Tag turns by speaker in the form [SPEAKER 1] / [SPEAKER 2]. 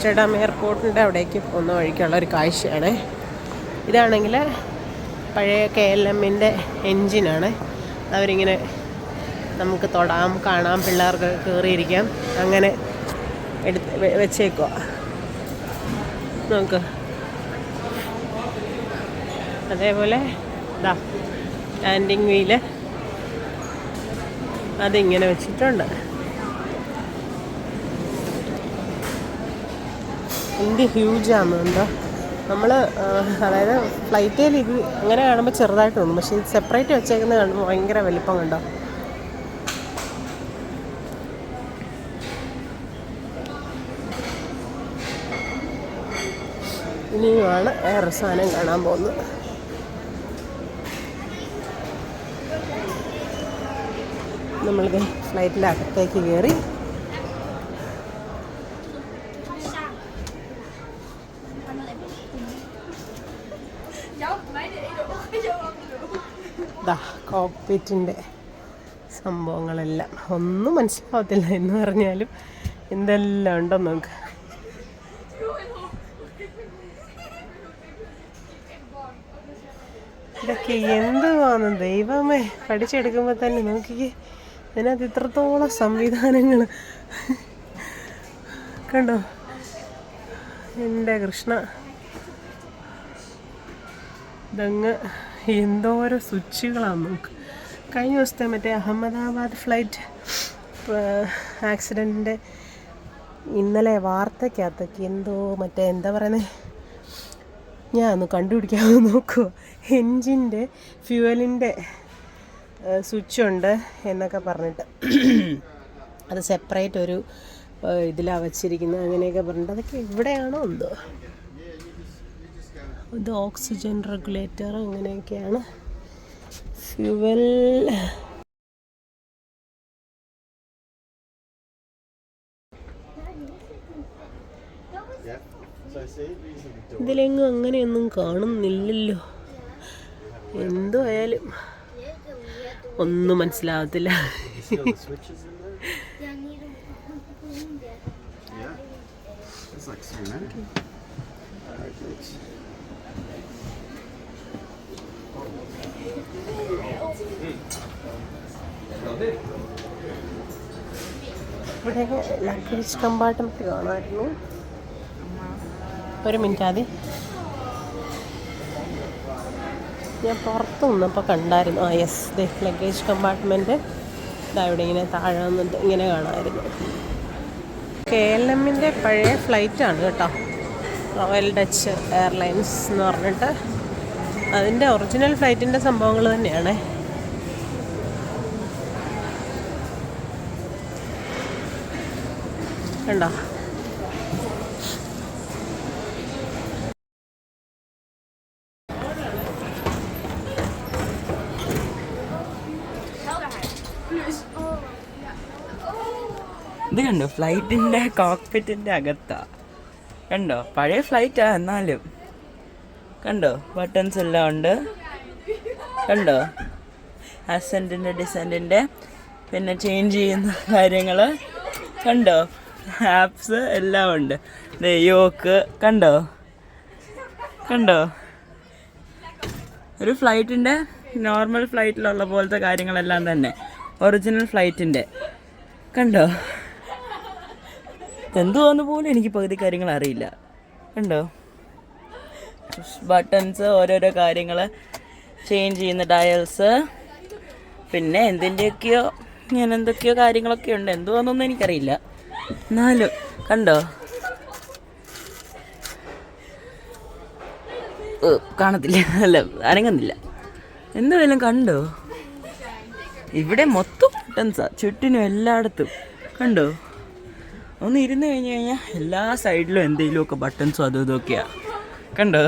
[SPEAKER 1] Amsterdam എയർപോർട്ടിന്റെ അവിടേക്ക് പോകുന്ന വഴിക്കുള്ള ഒരു കാഴ്ചയാണ്. ഇതാണെങ്കിൽ പഴയ കെ എൽ എമ്മിന്റെ എൻജിനാണ്. അവരിങ്ങനെ നമുക്ക് തൊടാം കാണാം പിള്ളേർക്ക് കയറിയിരിക്കാം. അങ്ങനെ എടുത്ത് വെച്ചേക്കുക നോക്ക്. അതേപോലെ ഇതാ ലാൻഡിങ് വീൽ അതിങ്ങനെ വെച്ചിട്ടുണ്ട്. എന്ത് ഹ്യൂജ് ആണ്. എന്താ? നമ്മൾ അതായത് ഫ്ലൈറ്റിൽ ഇത് അങ്ങനെ കാണുമ്പോൾ ചെറുതായിട്ട് തോന്നും. പക്ഷേ ഇത് സെപ്പറേറ്റ് വെച്ചേക്കുന്നത് കാണുമ്പോൾ ഭയങ്കര വലിപ്പം കണ്ടോ? ഇനിയുമാണ് വേറെ സാധനം കാണാൻ പോകുന്നത്. നമ്മളിത് ഫ്ലൈറ്റിന്റെ അകത്തേക്ക് കയറി ദാ കോക്പിറ്റിന്റെ സംഭവങ്ങളെല്ലാം. ഒന്നും മനസ്സിലാവത്തില്ല എന്ന് പറഞ്ഞാലും എന്തെല്ലാം ഉണ്ടോ നമുക്ക് ഇതൊക്കെ എന്തുവാണ് ദൈവമേ. പഠിച്ചെടുക്കുമ്പോൾ തന്നെ നോക്കിക്കേ. ഇതിനകത്ത് ഇത്രത്തോളം സംവിധാനങ്ങൾ കണ്ടോ? എന്റെ കൃഷ്ണ. ഇതങ്ങ് എന്തോരോ സ്വിച്ചുകളാണ് നമുക്ക്. കഴിഞ്ഞ ദിവസത്തെ മറ്റേ അഹമ്മദാബാദ് ഫ്ലൈറ്റ് ആക്സിഡന്റിന്റെ ഇന്നലെ വാർത്തയ്ക്കകത്തൊക്കെ എന്തോ മറ്റേ എന്താ പറയുന്നത് ഞാൻ ഒന്ന് കണ്ടുപിടിക്കാമെന്ന് നോക്കുക എൻജിന്റെ ഫ്യൂവലിന്റെ സ്വിച്ച് ഉണ്ട് എന്നൊക്കെ പറഞ്ഞിട്ട്. അത് സെപ്പറേറ്റ് ഒരു ഇതിലാണ് വച്ചിരിക്കുന്നത്. അങ്ങനെയൊക്കെ പറഞ്ഞിട്ട് അതൊക്കെ എവിടെയാണോ എന്തോ. ഇത് ഓക്സിജൻ റെഗുലേറ്റർ അങ്ങനെയൊക്കെയാണ് ഫ്യുവൽ ഇതിലെങ്ങും അങ്ങനെയൊന്നും കാണുന്നില്ലല്ലോ. എന്തായാലും ഒന്നും മനസ്സിലാവത്തില്ല.
[SPEAKER 2] It's like.
[SPEAKER 1] ഇവിടെ ലഗേജ് കമ്പാർട്ട്മെന്റ് കാണുമായിരുന്നു ഒരു മിനിറ്റ് ആദ്യം. ഞാൻ പുറത്ത് നിന്നപ്പോൾ കണ്ടായിരുന്നു. ആ യെസ് ദേ ലഗേജ് കമ്പാർട്ട്മെന്റ് ഇതാ ഇവിടെ ഇങ്ങനെ താഴെ നിന്നിട്ട് ഇങ്ങനെ കാണാമായിരുന്നു കെ എൽ എമ്മിന്റെ പഴയ ഫ്ലൈറ്റാണ് കേട്ടോ. റോയൽ ഡച്ച് എയർലൈൻസ് എന്ന് പറഞ്ഞിട്ട്. അതിന്റെ ഒറിജിനൽ ഫ്ലൈറ്റിന്റെ സംഭവങ്ങൾ തന്നെയാണേ. കണ്ടോ?
[SPEAKER 3] ഇത് കണ്ടോ? ഫ്ലൈറ്റിന്റെ കോക്പിറ്റിന്റെ അകത്താ. കണ്ടോ? പഴയ ഫ്ലൈറ്റാ എന്നാലും. കണ്ടോ? ബട്ടൺസ് എല്ലാം ഉണ്ട്. കണ്ടോ? അസെന്റിന്റെ ഡിസെന്റിന്റെ പിന്നെ ചേഞ്ച് ചെയ്യുന്ന കാര്യങ്ങൾ കണ്ടോ? ആപ്സ് എല്ലാം ഉണ്ട്. യോക്ക് കണ്ടോ? കണ്ടോ? ഒരു ഫ്ലൈറ്റിന്റെ നോർമൽ ഫ്ലൈറ്റിലുള്ള പോലത്തെ കാര്യങ്ങളെല്ലാം തന്നെ. ഒറിജിനൽ ഫ്ലൈറ്റിന്റെ. കണ്ടോ? എന്തുവാന്ന് പോലും എനിക്ക് പകുതി കാര്യങ്ങൾ അറിയില്ല. കണ്ടോ? ബട്ടൺസ് ഓരോരോ കാര്യങ്ങൾ ചേഞ്ച് ചെയ്യുന്ന ഡയൽസ് പിന്നെ എന്തിന്റെയൊക്കെയോ ഞാൻ എന്തൊക്കെയോ കാര്യങ്ങളൊക്കെ ഉണ്ട്. എന്തുവാന്നൊന്നും എനിക്കറിയില്ല. എന്നാലും കണ്ടോ? കാണത്തില്ല. അല്ല അനങ്ങുന്നില്ല. എന്തായാലും കണ്ടോ? ഇവിടെ മൊത്തം ബട്ടൺസാ ചുറ്റിനും എല്ലായിടത്തും. കണ്ടോ? ഒന്ന് ഇരുന്ന് കഴിഞ്ഞ് കഴിഞ്ഞാൽ എല്ലാ സൈഡിലും എന്തെങ്കിലുമൊക്കെ ബട്ടൺസും അതും ഇതൊക്കെയാണ് കണ്ടോ?